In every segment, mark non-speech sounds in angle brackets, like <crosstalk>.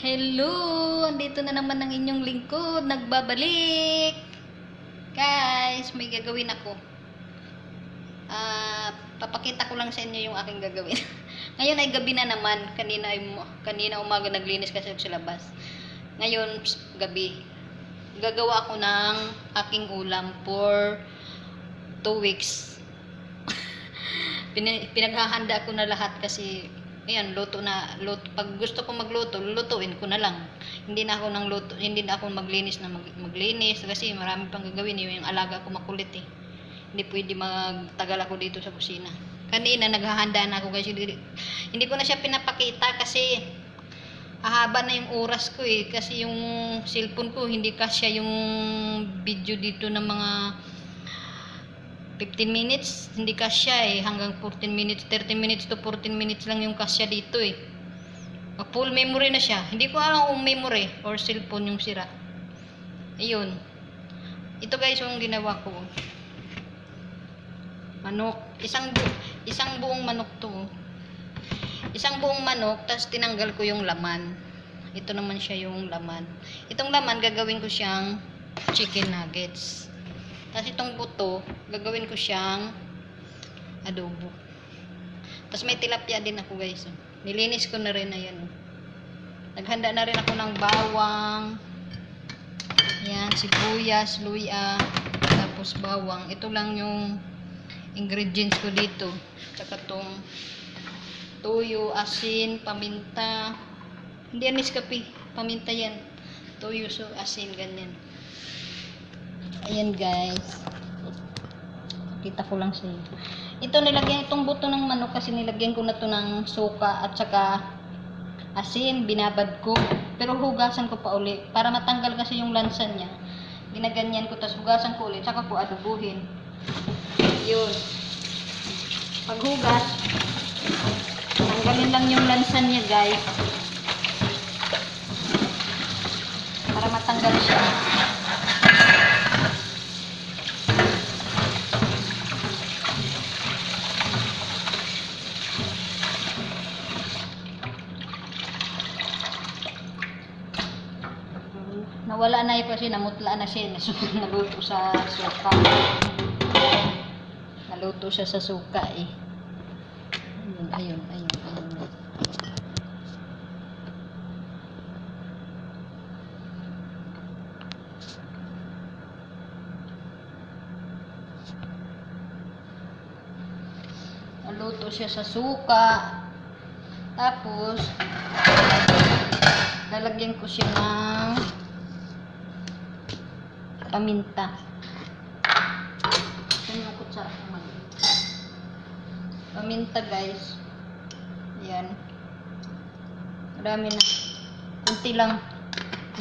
Hello! Andito na naman ang inyong lingkod. Nagbabalik! Guys, may gagawin ako. Ah, papakita ko lang sa inyo yung aking gagawin. <laughs> Ngayon ay gabi na naman. Kanina, ay, kanina umaga naglinis kasi sa labas. Ngayon, ps, gabi. Gagawa ako ng aking ulam for 2 weeks. <laughs> Pina- pinaghahanda ko na lahat kasi ayan, luto na luto. Pag gusto ko magluto, lulutuin ko na lang. Hindi na ako nang luto, hindi na ako maglinis na mag, maglinis kasi marami pang gagawin yung alaga ko makulit eh. Hindi pwede magtagal ako dito sa kusina. Kanina naghahanda na ako kasi hindi, hindi ko na siya pinapakita kasi ahaba na yung oras ko eh kasi yung cellphone ko hindi kasya yung video dito ng mga 15 minutes, hindi kasya eh. Hanggang 14 minutes, 30 minutes to 14 minutes lang yung kasya dito eh. Full memory na siya. Hindi ko alam kung memory or cellphone yung sira. Ayun. Ito guys yung ginawa ko. Manok. Isang, bu- isang buong manok to. Isang buong manok, tapos tinanggal ko yung laman. Ito naman siya yung laman. Itong laman, gagawin ko siyang chicken nuggets. Tapos itong buto, gagawin ko siyang adobo. Tapos may tilapia din ako guys. Nilinis ko na rin ayan. Naghanda na rin ako ng bawang. Yan, sibuyas, luya, tapos bawang. Ito lang yung ingredients ko dito. Tsaka tong toyo, asin, paminta. Hindi yan iskapi. Paminta yan. Toyo, so asin, ganyan. Ayan guys. Kita ko lang sa inyo. Ito nilagyan itong buto ng manok kasi nilagyan ko na to ng suka at saka asin, binabad ko. Pero hugasan ko pa uli para matanggal kasi yung lansa niya. Ginaganyan ko tapos hugasan ko ulit saka ko adubuhin. Yun. Paghugas, tanggalin lang yung lansa niya guys. Para matanggal siya. Nawala na yun kasi namutla na siya. Nasu- Naluto sa suka. Naluto siya sa suka eh. Ayun, ayun, ayun, ayun. Naluto siya sa suka. Tapos, lalagyan ko siya ng paminta. Ito yung kutsara ko maliit. Paminta guys. Ayan. Marami na. Kunti lang.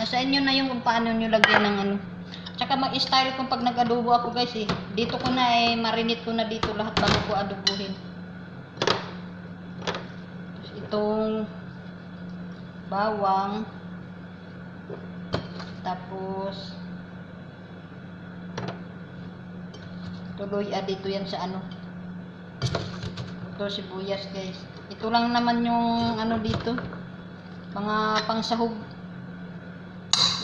Nasa inyo na yung kung paano nyo lagyan ng ano. Tsaka mag-style kung pag nag-adobo ako guys eh. Dito ko na eh, marinate ko na dito lahat bago ko adobuhin. Tapos itong bawang. Tapos tuloy ah, dito yan sa ano. Ito sibuyas guys. Ito lang naman yung ano dito. Mga pangsahog.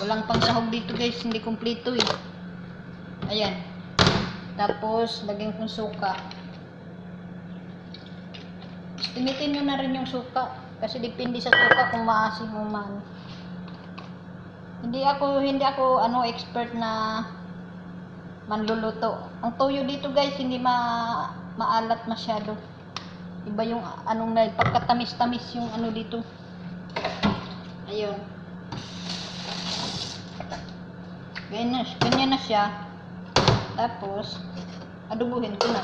Walang pangsahog dito guys, hindi kumpleto eh. Ayan. Tapos lagyan kong suka. Timitin nyo na rin yung suka. Kasi depende sa suka kung maasim o man. Hindi ako, hindi ako ano expert na manluluto. Ang toyo dito guys, hindi ma maalat masyado. Iba yung anong na pagkatamis-tamis yung ano dito. Ayun. Ganyan na, ganyan na siya. Tapos, adubuhin ko na.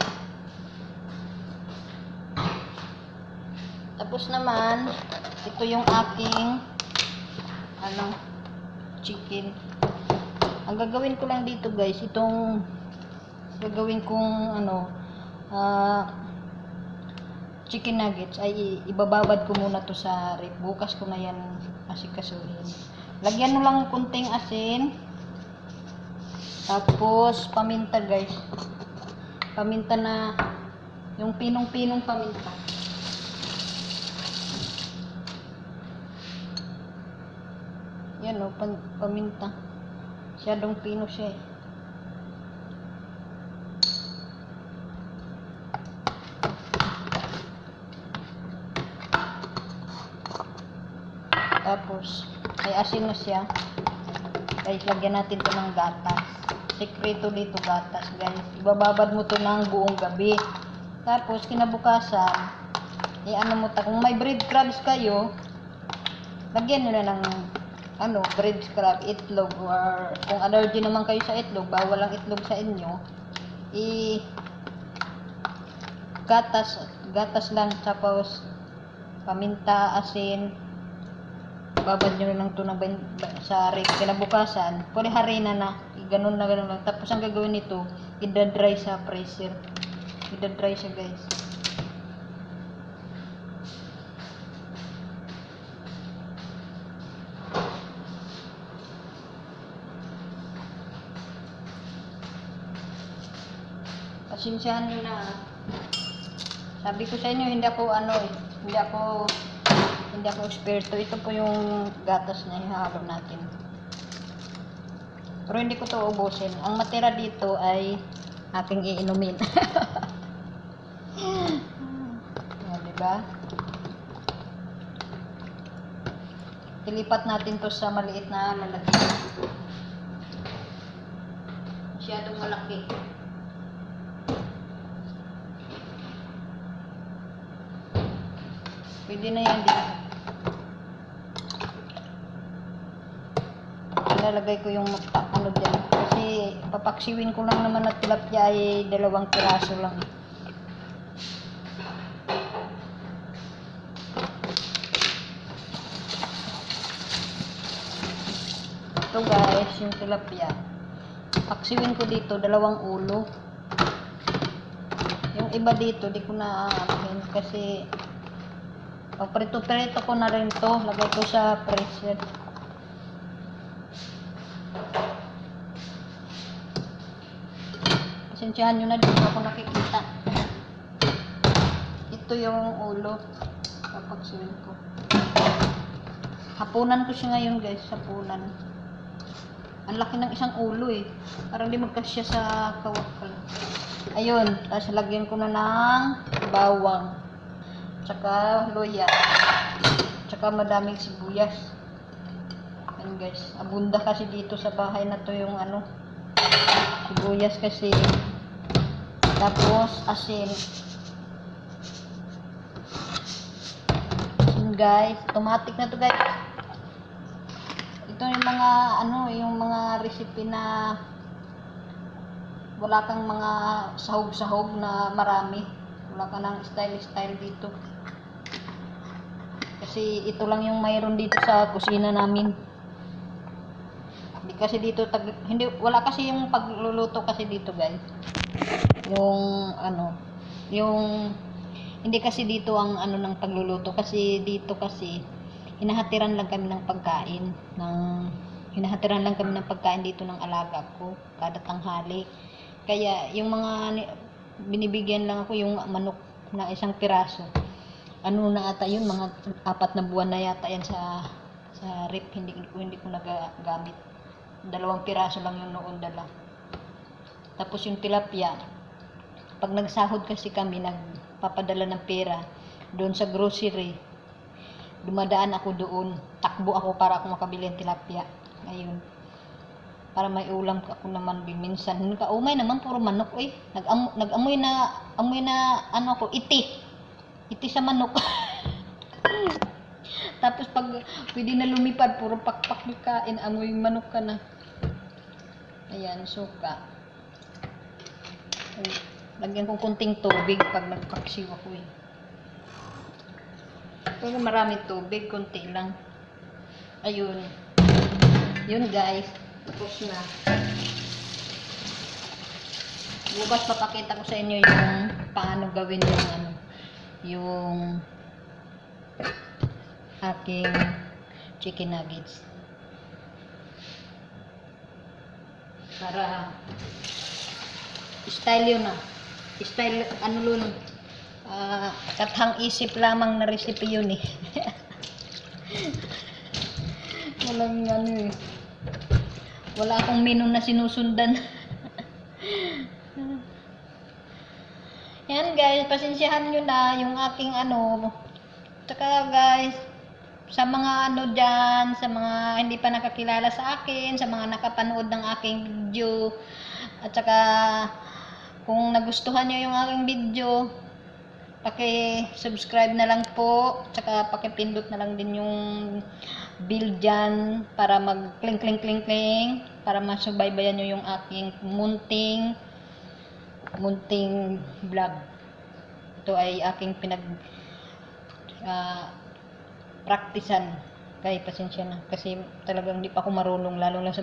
Tapos naman, ito yung aking ano, chicken. Ang gagawin ko lang dito guys, itong gagawin kong ano, ah, chicken nuggets ay ibababad ko muna to sa rep. Bukas ko na yan asikasuhin. Lagyan mo lang kunting asin. Tapos paminta guys. Paminta na yung pinong-pinong paminta. Yan o, pan, paminta. Masyadong pino siya eh. Tapos, may asin na siya. Guys, lagyan natin to ng gatas. Sekreto dito gatas, guys. Ibababad mo to ng buong gabi. Tapos, kinabukasan, eh ano mo ta, kung may breadcrumbs kayo, lagyan nyo na ng ano, bread scrub, itlog, or kung allergy naman kayo sa itlog, bawal ang itlog sa inyo, i gatas, gatas lang, tapos paminta, asin, babad nyo lang ito ng sa rip. Kinabukasan, pwede harina na, ganun na ganun lang. Tapos ang gagawin nito, idadry sa freezer. Idadry siya guys. Pasensyahan nyo na. ah. Sabi ko sa inyo, hindi ako ano eh, hindi ako, hindi ako eksperto. Ito po yung gatas na ihahalo natin. Pero hindi ko to ubusin. Ang matira dito ay aking iinumin. o, <laughs> diba? Ilipat natin to sa maliit na lalagyan. Masyadong malaki. Pwede na yan dito. Ilalagay ko yung ano dyan. Kasi papaksiwin ko lang naman at tilapia ay dalawang piraso lang. Ito guys, yung tilapia. Paksiwin ko dito, dalawang ulo. Yung iba dito, di ko na kasi Paprito-prito ko na rin to. Lagay ko sa freezer. Pasensyahan nyo na dito ako nakikita. Ito yung ulo. Papagsuin ko. Hapunan ko siya ngayon guys. Hapunan. Ang laki ng isang ulo eh. Parang di magkasya sa kawakal. Ayun. Tapos lagyan ko na ng bawang tsaka luya, tsaka madaming sibuyas. Yan guys, abunda kasi dito sa bahay na to yung ano, sibuyas kasi. Tapos asin. Asin guys, automatic na to guys. Ito yung mga ano, yung mga recipe na wala kang mga sahog-sahog na marami. Wala ka ng style-style dito. Kasi ito lang yung mayroon dito sa kusina namin. Hindi kasi dito tag hindi wala kasi yung pagluluto kasi dito, guys. Yung ano, yung hindi kasi dito ang ano ng pagluluto kasi dito kasi hinahatiran lang kami ng pagkain ng hinahatiran lang kami ng pagkain dito ng alaga ko kada tanghali. Kaya yung mga binibigyan lang ako yung manok na isang piraso. Ano na ata yun, mga apat na buwan na yata yan sa sa rip, hindi ko hindi ko nagagamit. Dalawang piraso lang yung noon dala. Tapos yung tilapia, pag nagsahod kasi kami, nagpapadala ng pera doon sa grocery, dumadaan ako doon, takbo ako para ako makabili ng tilapia. Ayun para may ulam ka ako naman biminsan. Kaumay naman puro manok eh. Nag-am na amoy na ano ko iti. Iti sa manok. <laughs> Tapos pag pwede na lumipad puro pakpak yung kain, amoy manok ka na. Ayan, suka. Ay, Lagyan kong kunting tubig pag nagpaksiw ako eh. Pero marami tubig, kunti lang. Ayun. Yun guys. Tapos na. Bukas papakita ko sa inyo yung paano gawin yung ano, yung aking chicken nuggets. Para style yun ah. Style, ano lun, ah, kathang isip lamang na recipe yun eh. walang ano eh. Wala akong menu na sinusundan. Yan guys, pasensyahan nyo na yung aking ano. Tsaka guys, sa mga ano dyan, sa mga hindi pa nakakilala sa akin, sa mga nakapanood ng aking video, at saka kung nagustuhan nyo yung aking video, paki-subscribe na lang po, tsaka paki-pindot na lang din yung bell dyan para mag kling kling kling kling para masubaybayan nyo yung aking munting munting vlog. Ito ay aking pinag ah, praktisan. Kaya pasensya na kasi talagang hindi pa ako marunong lalo na sa